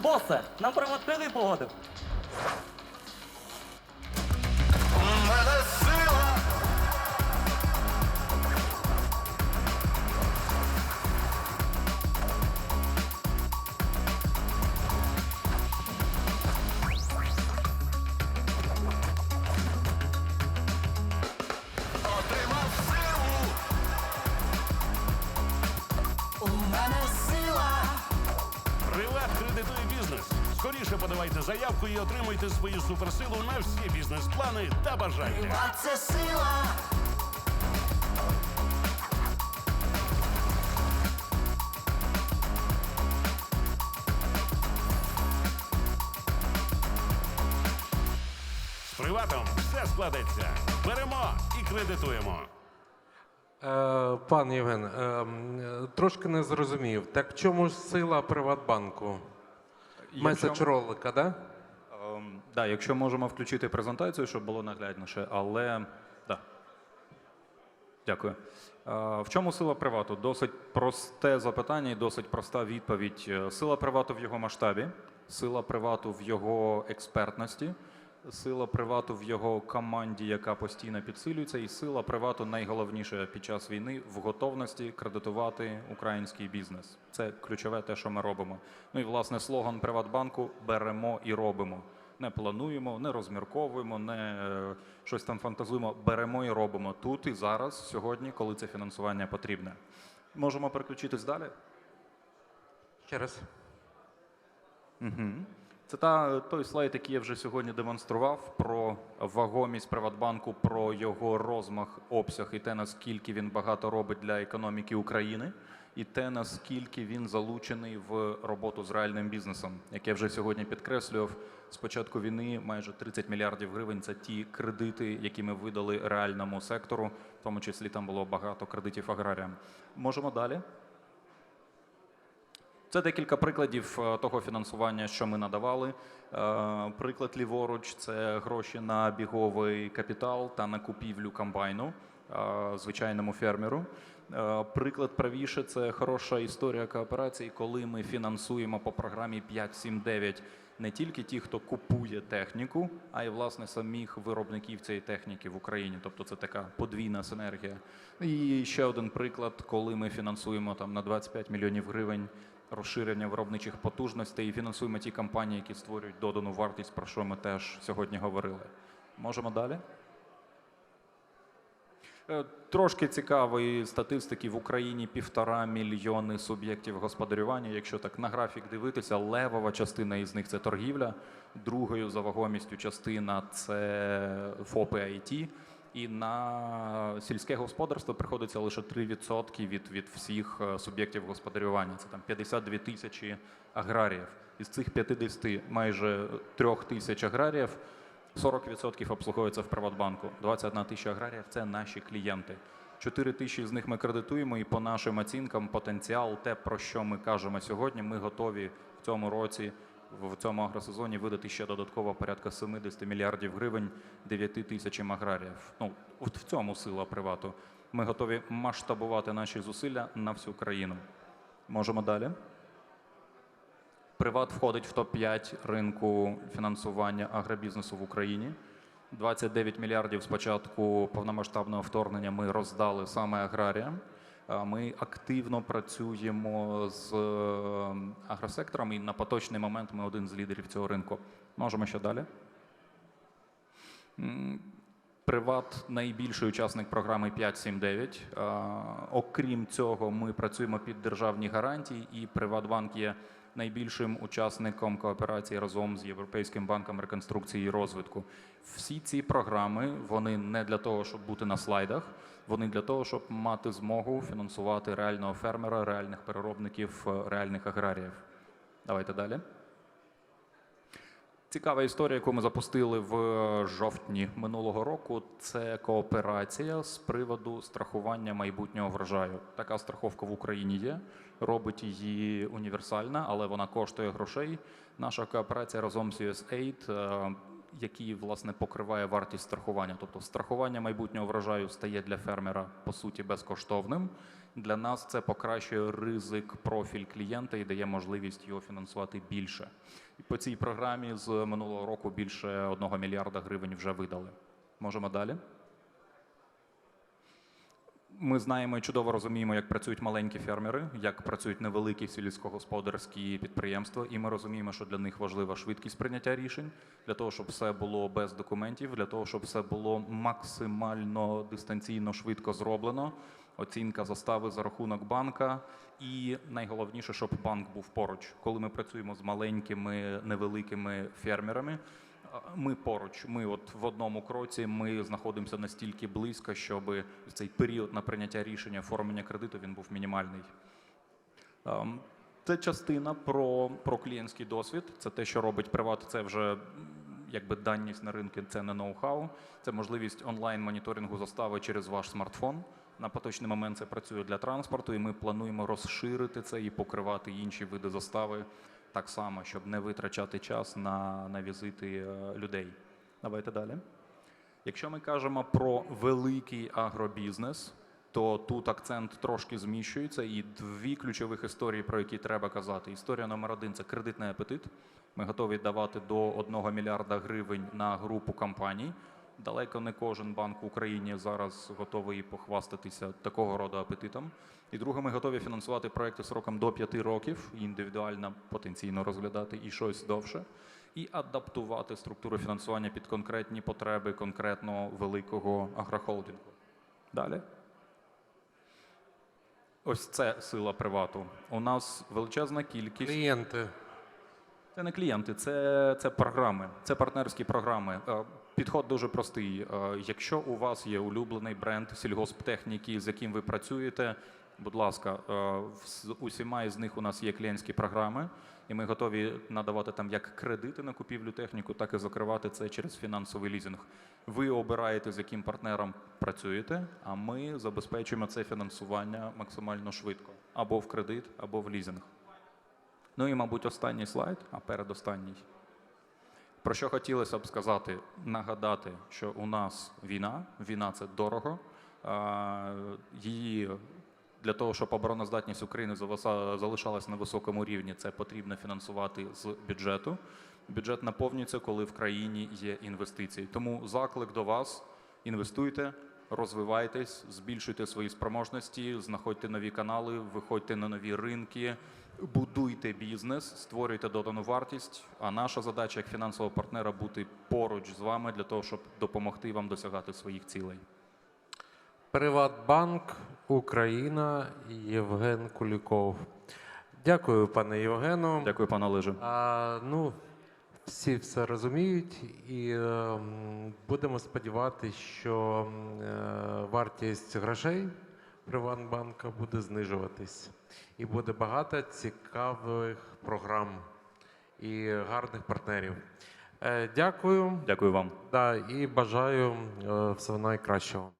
Босе, нам кредит погодив. Приват кредитує бізнес. Скоріше подавайте заявку і отримуйте свою суперсилу на всі бізнес-плани та бажання. А це сила. З приватом все складеться. Беремо і кредитуємо. Е, пан Євген, е, е, трошки не зрозумів. Так в чому ж сила Приватбанку? Меседж ролика, да? Ем, да, якщо можемо включити презентацію, щоб було наглядніше, але да. Дякую. В чому сила привату? Досить просте запитання і досить проста відповідь. Сила привату в його масштабі, сила привату в його експертності, сила привату в його команді, яка постійно підсилюється, і сила привату найголовніше під час війни в готовності кредитувати український бізнес. Це ключове те, що ми робимо. Ну і власне слоган Приватбанку беремо і робимо. Не плануємо, не розмірковуємо, не е, щось там фантазуємо. Беремо і робимо тут і зараз, сьогодні, коли це фінансування потрібне. Можемо переключитись далі. Ще раз. Це та той слайд, який я вже сьогодні демонстрував про вагомість Приватбанку, про його розмах, обсяг і те, наскільки він багато робить для економіки України, і те, наскільки він залучений в роботу з реальним бізнесом. Як я вже сьогодні підкреслював, з початку війни майже 30 мільярдів гривень це ті кредити, які ми видали реальному сектору, в тому числі там було багато кредитів аграріям. Можемо далі. Це декілька прикладів е, того фінансування, що ми надавали. Е, Приклад ліворуч це гроші на біговий капітал та на купівлю комбайну е, звичайному фермеру. Приклад правіше це хороша історія кооперації, коли ми фінансуємо по програмі 5.7.9 не тільки ті, хто купує техніку, а й власне самих виробників цієї техніки в Україні. Тобто це така подвійна синергія. І ще один приклад, коли ми фінансуємо там на 25 мільйонів гривень розширення виробничих потужностей і фінансуємо ті компанії, які створюють додану вартість, про що ми теж сьогодні говорили. Можемо далі. Е, Трошки цікавої статистики в Україні півтора мільйони суб'єктів господарювання. Якщо так на графік дивитися, левова частина із них це торгівля, другою за вагомістю частина це ФОПи IT. І на сільське господарство приходиться лише 3% від, від всіх е, суб'єктів господарювання. Це там 52 тисячі аграріїв. Із цих 50 майже 3 тисяч аграріїв 40% обслуговується в Приватбанку. 21 тисяча аграріїв це наші клієнти. 4 тисячі з них ми кредитуємо, і по нашим оцінкам потенціал, те, про що ми кажемо сьогодні, ми готові в цьому році, в цьому агросезоні видати ще додатково порядка 70 мільярдів гривень 9 тисячам аграріїв. Ну, в цьому сила привату. Ми готові масштабувати наші зусилля на всю країну. Можемо далі. Приват входить в топ-5 ринку фінансування агробізнесу в Україні. 29 мільярдів з початку повномасштабного вторгнення ми роздали саме аграріям. А Ми активно працюємо з е, агросектором, і на поточний момент ми один з лідерів цього ринку. Можемо ще далі. Приват найбільший учасник програми 579. А, Окрім цього, ми працюємо під державні гарантії, і Приватбанк є найбільшим учасником кооперації разом з Європейським банком реконструкції і розвитку. Всі ці програми вони не для того, щоб бути на слайдах, вони для того, щоб мати змогу фінансувати реального фермера, реальних переробників, е, реальних аграріїв. Давайте далі. Цікава історія, яку ми запустили в жовтні минулого року. Це кооперація з приводу страхування майбутнього врожаю. Така страховка в Україні є. Робить її універсальна, але вона коштує грошей. Наша кооперація разом з USAID е, який власне покриває вартість страхування. Тобто страхування майбутнього врожаю стає для фермера по суті безкоштовним. Для нас це покращує ризик профіль клієнта і дає можливість його фінансувати більше. І по цій програмі з минулого року більше 1 мільярда гривень вже видали. Можемо далі. Ми знаємо і чудово розуміємо, як працюють маленькі фермери, як працюють невеликі сільськогосподарські підприємства, і ми розуміємо, що для них важлива швидкість прийняття рішень, для того, щоб все було без документів, для того, щоб все було максимально дистанційно швидко зроблено. Оцінка застави за рахунок банка, і найголовніше, щоб банк був поруч. Коли ми працюємо з маленькими невеликими фермерами, ми поруч. Ми от в одному кроці ми знаходимося настільки близько, щоб цей період на прийняття рішення оформлення кредиту він був мінімальний. Ем, Це частина про, про клієнтський досвід. Це те, що робить приват. Це вже якби даність на ринку, це не ноу-хау. Це можливість онлайн моніторингу застави через ваш смартфон. На поточний момент це працює для транспорту, і ми плануємо розширити це і покривати інші види застави так само, щоб не витрачати час на, на візити е, людей. Давайте далі. Якщо ми кажемо про великий агробізнес, то тут акцент трошки зміщується, і дві ключових історії, про які треба казати. Історія номер один це кредитний апетит. Ми готові давати до 1 мільярда гривень на групу компаній. Далеко не кожен банк в Україні зараз готовий похвастатися такого роду апетитом. І друге, ми готові фінансувати проекти сроком до 5 років, індивідуально потенційно розглядати і щось довше, і адаптувати структуру фінансування під конкретні потреби конкретно великого агрохолдингу. Далі. Ось це сила привату. У нас величезна кількість. Клієнти. Це не клієнти, це, це програми, це партнерські програми. Е, Підход дуже простий. Е, Якщо у вас є улюблений бренд сільгосптехніки, з яким ви працюєте, будь ласка, е, з усіма із них у нас є клієнтські програми, і ми готові надавати там як кредити на купівлю техніку, так і закривати це через фінансовий лізинг. Ви обираєте, з яким партнером працюєте, а ми забезпечуємо це фінансування максимально швидко або в кредит, або в лізинг. Ну і, мабуть, останній слайд, а передостанній. Про що хотілося б сказати, нагадати, що у нас війна, війна це дорого. Її для того, щоб обороноздатність України залишалась на високому рівні, це потрібно фінансувати з бюджету. Бюджет наповнюється, коли в країні є інвестиції. Тому заклик до вас: інвестуйте, розвивайтесь, збільшуйте свої спроможності, знаходьте нові канали, виходьте на нові ринки, будуйте бізнес, створюйте додану вартість. А наша задача як фінансового партнера бути поруч з вами для того, щоб допомогти вам досягати своїх цілей. Приватбанк Україна Євген Куліков. Дякую, пане Євгену. Дякую, пане Олеже. А, ну, всі все розуміють, і е, будемо сподіватися, що е, вартість грошей Приватбанка буде знижуватись. І буде багато цікавих програм і гарних партнерів. Е, дякую Дякую вам. да, і бажаю е, всього найкращого.